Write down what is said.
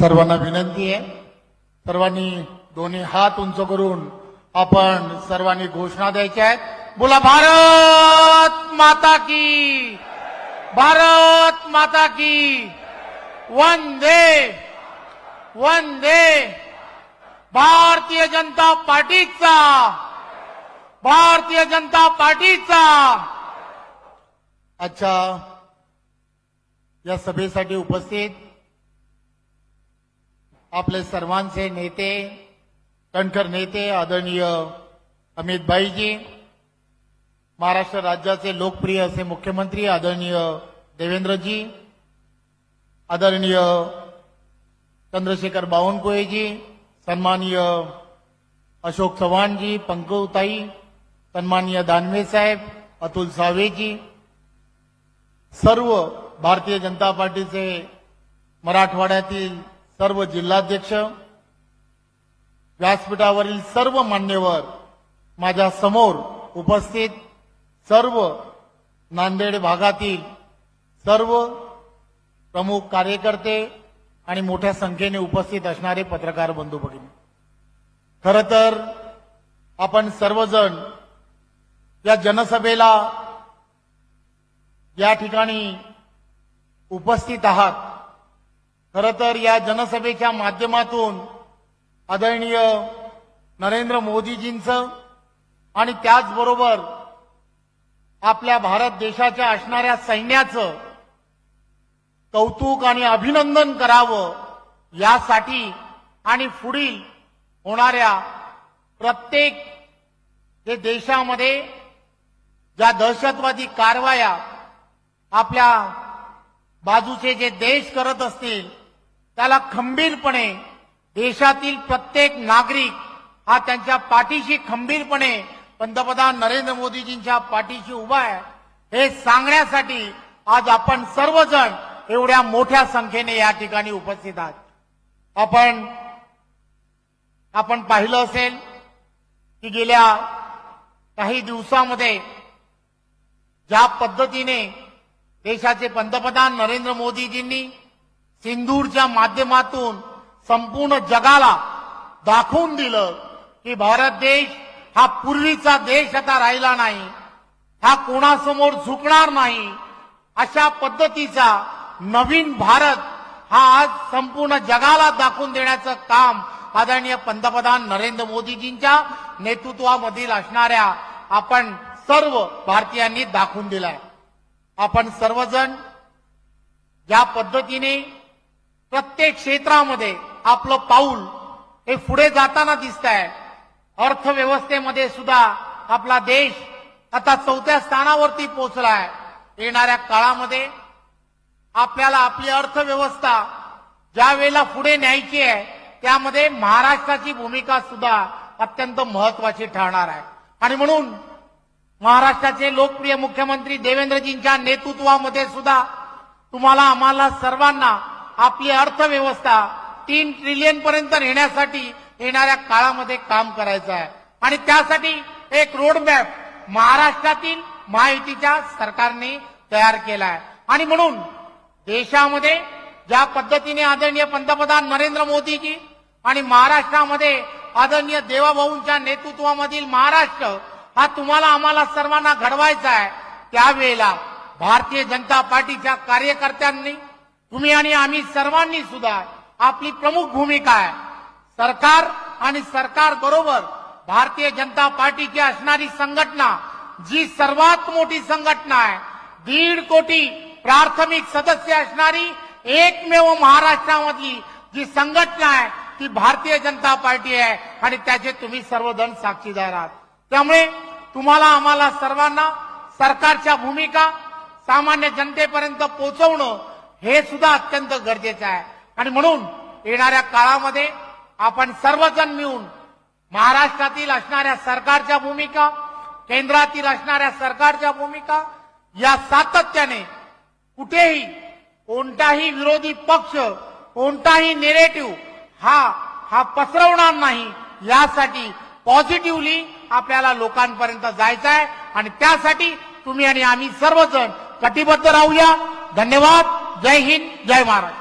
सर्वांना विनंती आहे. सर्वांनी दोन्ही हात उंच करून आपण सर्वांनी घोषणा द्यायच्या आहेत. बोला भारत माता की भारत माता की वंदे वंदे भारतीय जनता पार्टीचा भारतीय जनता पार्टीचा. अच्छा या सभेसाठी उपस्थित आपले सर्वांचे नेते कणखर नेते आदरणीय अमित भाईजी महाराष्ट्र राज्याचे लोकप्रिय असे मुख्यमंत्री आदरणीय देवेंद्रजी आदरणीय चंद्रशेखर बावनकुळेजी सन्माननीय अशोक चव्हाणजी पंकजताई सन्माननीय दानवे साहेब अतुल सावेजी सर्व भारतीय जनता पार्टीचे मराठवाड्यातील सर्व जिल्हाध्यक्ष व्यासपीठावरील सर्व मान्यवर माझ्यासमोर उपस्थित सर्व नांदेड भागातील सर्व प्रमुख कार्यकर्ते आणि मोठ्या संख्येने उपस्थित असणारे पत्रकार बंधू भगिनी. खर तर आपण सर्वजण या जनसभेला या ठिकाणी उपस्थित आहात. खर तर या जनसभेच्या माध्यमातून आदरणीय नरेंद्र मोदीजींचं आणि त्याचबरोबर आपल्या भारत देशाच्या असणाऱ्या सैन्याचं कौतुक आणि अभिनंदन करावं यासाठी आणि पुढील होणाऱ्या प्रत्येक हे देशामध्ये ज्या दहशतवादी कारवाया आपल्या बाजूचे जे देश करत असतील त्याला खंबीरपणे देशातील प्रत्येक नागरिक हा त्यांच्या पाठीशी खंबीरपणे पंतप्रधान नरेंद्र मोदीजींच्या पाठीशी उभा आहे. हे सांगण्यासाठी आज आपण सर्वजण एवढ्या मोठ्या संख्येने या ठिकाणी उपस्थित आहात. आपण आपण पाहिलं असेल की गेल्या काही दिवसामध्ये ज्या पद्धतीने देशाचे पंतप्रधान नरेंद्र मोदीजींनी सिंदूरच्या माध्यमातून संपूर्ण जगाला दाखवून दिलं की भारत देश हा पूर्वीचा देश आता राहिला नाही हा कोणासमोर झुकणार नाही अशा पद्धतीचा नवीन भारत हा आज संपूर्ण जगाला दाखवून देण्याचं काम आदरणीय पंतप्रधान नरेंद्र मोदीजींच्या नेतृत्वामधील असणाऱ्या आपण सर्व भारतीयांनी दाखवून दिलाय. आपण सर्वजण ज्या पद्धतीने प्रत्येक क्षेत्रामध्ये आपलं पाऊल हे पुढे जाताना दिसत आहे अर्थव्यवस्थेमध्ये सुद्धा आपला देश आता चौथ्या स्थानावरती पोहोचलाय. येणाऱ्या काळामध्ये आपल्याला आपली अर्थव्यवस्था ज्या वेळेला पुढे न्यायची आहे त्यामध्ये महाराष्ट्राची भूमिका सुद्धा अत्यंत महत्वाची ठरणार आहे. आणि म्हणून महाराष्ट्राचे लोकप्रिय मुख्यमंत्री देवेंद्रजींच्या नेतृत्वामध्ये सुद्धा तुम्हाला आम्हाला सर्वांना आपली अर्थव्यवस्था तीन ट्रिलियन पर्यंत नेण्यासाठी येणाऱ्या काळामध्ये काम करायचं आहे. आणि त्यासाठी एक रोडमॅप महाराष्ट्रातील महायुतीच्या सरकारने तयार केला आहे. आणि म्हणून देशामध्ये ज्या पद्धतीने आदरणीय पंतप्रधान नरेंद्र मोदीजी आणि महाराष्ट्रामध्ये आदरणीय देवाभाऊंच्या नेतृत्वामधील महाराष्ट्र हा तुम्हाला आम्हाला सर्वांना घडवायचा आहे त्यावेळेला भारतीय जनता पार्टीच्या कार्यकर्त्यांनी तुम्ही आणि आम्ही सर्वांनी सुद्धा आपली प्रमुख भूमिका आहे. सरकार आणि सरकार बरोबर भारतीय जनता पार्टीची असणारी संघटना जी सर्वात मोठी संघटना आहे दीड कोटी प्राथमिक सदस्य असणारी एकमेव महाराष्ट्रामधली जी संघटना आहे ती भारतीय जनता पार्टी आहे आणि त्याचे तुम्ही सर्वजण साक्षीदार आहात. त्यामुळे तुम्हाला आम्हाला सर्वांना सरकारच्या भूमिका सामान्य जनतेपर्यंत पोहोचवणं हे सुद्धा अत्यंत गरजेचं आहे. आणि म्हणून येणाऱ्या काळामध्ये आपण सर्वजण मिळून महाराष्ट्रातील असणाऱ्या सरकारच्या भूमिका केंद्रातील असणाऱ्या सरकारच्या भूमिका या सातत्याने कुठेही कोणताही विरोधी पक्ष कोणताही नेरेटिव्ह हा हा पसरवणार नाही. यासाठी पॉझिटिव्हली आपल्याला लोकांपर्यंत जायचं आहे आणि त्यासाठी तुम्ही आणि आम्ही सर्वजण कटिबद्ध राहूया. धन्यवाद. जय हिंद जय महाराष्ट्र